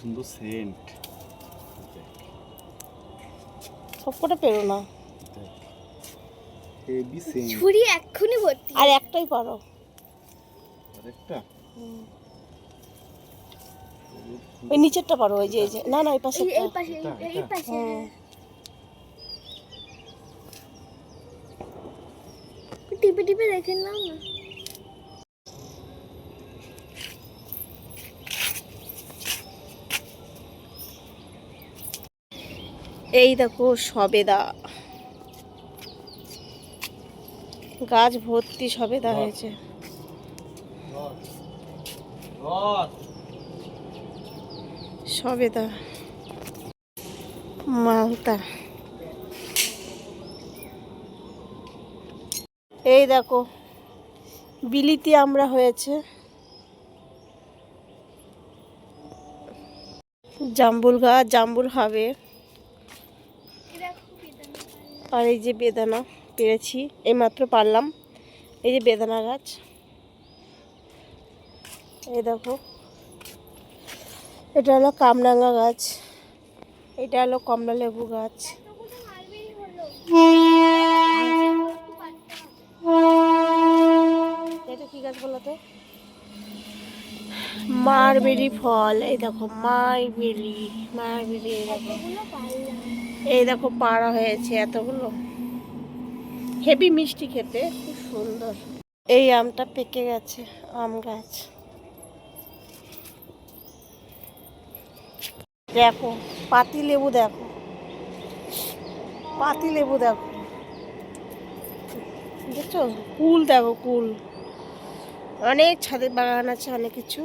সুন্দর সেন্ট সবকটা পেরো না। হেভি সেন্ট ঝুড়ি এক্ষুনি ভর্তি। আর একটাই পারো। আরেকটা? ওই নিচেরটা পারো ওই যে এই যে। না না এই পাশে এই পাশে এই- পাশে। টিপে টিপে দেখে নাও না। এই দেখো সবেদা। গাছ ভর্তি সবেদা হয়েছে। সবেদা। মালতা। এই দেখো বিলিতি আমরা হয়েছে। জাম্বুল গাছ জাম্বুল হবে। আর এই যে বেদানা পেরেছি, এইমাত্র পারলাম। এই যে বেদানা গাছ। এই দেখো। এটা হলো কামরাঙ্গা গাছ। এটা হলো কমলা লেবু গাছ। এটা কি গাছ বলো তো? মারবেরি ফল, এই দেখো মারবেরি মারবেরি এই দেখো। পাড়া হয়েছে এতগুলো। হেভি মিষ্টি খেতে, খুব সুন্দর। এই আমটা পেকে গেছে, আম গাছ। দেখো পাতি লেবু দেখো। পাতি লেবু দেখো। দেখছ? কুল দেখো, কুল। অনেক ছাদের বাগান আছে, অনেক কিছু।